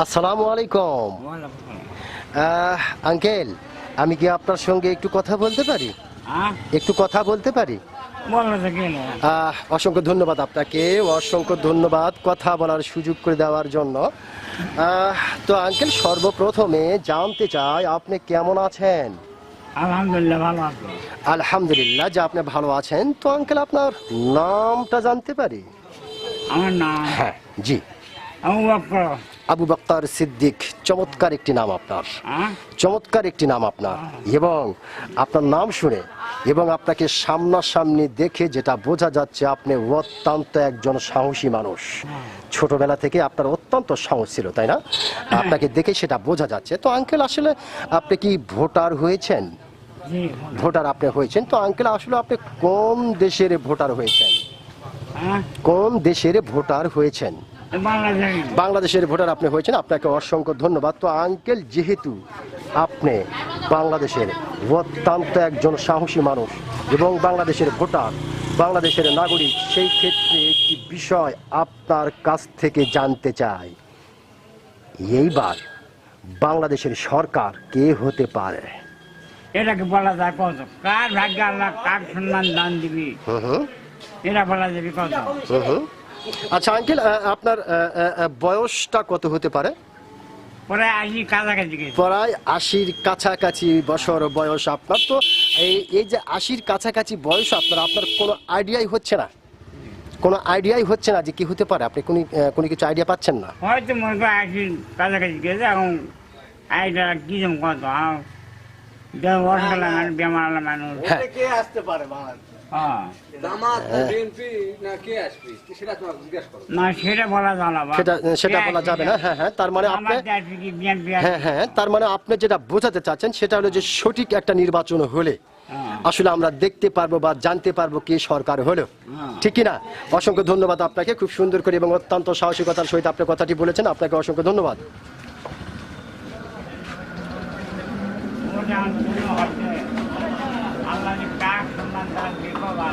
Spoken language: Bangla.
আসসালামু আলাইকুম। আঙ্কেল আমি কি আপনার সঙ্গে একটু কথা বলতে পারি? হ্যাঁ। একটু কথা বলতে পারি? অসংখ্য ধন্যবাদ আপনাকে অসংখ্য ধন্যবাদ কথা বলার সুযোগ করে দেওয়ার জন্য। তো আঙ্কেল সর্বপ্রথমে জানতে চাই আপনি কেমন আছেন? আলহামদুলিল্লাহ ভালো আছি। আলহামদুলিল্লাহ যে আপনি ভালো আছেন। তো আঙ্কেল আপনার নামটা জানতে পারি? আমার নাম হ্যাঁ জি। আবু বক্তার সিদ্দিক চমৎকার একটি নাম আপনার। হ্যাঁ? চমৎকার একটি নাম আপনার। এবং আপনার নাম শুনে এবং আপনাকে সামনাসামনি দেখে যেটা বোঝা যাচ্ছে আপনি অত্যন্ত একজন সাহসী মানুষ। ছোটবেলা থেকে আপনার অত্যন্ত সাহস ছিল তাই না? আপনাকে দেখে সেটা বোঝা যাচ্ছে। তো আঙ্কেল আসলে আপনি কি ভোটার হয়েছেন? ভোটার আপনি হয়েছেন। তো আঙ্কেল আসলে আপনি কোন দেশের ভোটার হয়েছেন? হ্যাঁ? কোন দেশের ভোটার হয়েছেন? বাংলাদেশের ভোটার আপনি হয়েছেন আপনাকে অসংখ্য ধন্যবাদ। তো আঙ্কেল যেহেতু আপনি বাংলাদেশের অত্যন্ত একজন সাহসী মানুষ এবং বাংলাদেশের ভোটার বাংলাদেশের নাগরিক সেই ক্ষেত্রে একটি বিষয় আপনার কাছ থেকে জানতে চাই। এইবার বাংলাদেশের সরকার কে হতে পারে? এটাকে বলা যায় কত? কার ভাগ্য আল্লাহ কার সম্মান দান দিবি? এটা বলা যাবে কত। আচ্ছা আঙ্কেল আপনার বয়সটা কত হতে পারে? প্রায় আশির কাছাকাছি বছর বয়স আপনার। তো এই যে আশির কাছাকাছি বয়স আপনার আপনার কোনো আইডিয়াই হচ্ছে না? কোনো আইডিয়াই হচ্ছে না যে কি হতে পারে? আপনি কোনো কোনো কিছু আইডিয়া পাচ্ছেন না? হয়তো মনে করো আসি কাছাকাছি গেছে এখন এইটা কি কত বেমার মানুষ হ্যাঁ। কে আসতে পারে বাংলাদেশে? হ্যাঁ। হ্যাঁ হ্যাঁ তার মানে আপনি হ্যাঁ হ্যাঁ মানে যেটা বোঝাতে চাচ্ছেন সেটা হলো যে সঠিক একটা নির্বাচন হলে। আসলে আমরা দেখতে পারব বা জানতে পারব কি সরকার হলো। ঠিক কি না অসংখ্য ধন্যবাদ আপনাকে। খুব সুন্দর করে এবং অত্যন্ত সাহসিকতার সহিত আপনি কথাটি বলেছেন। আপনাকে অসংখ্য ধন্যবাদ ওটা আমার জন্য হচ্ছে আল্লাহ কাক সম্মান দান দিব বা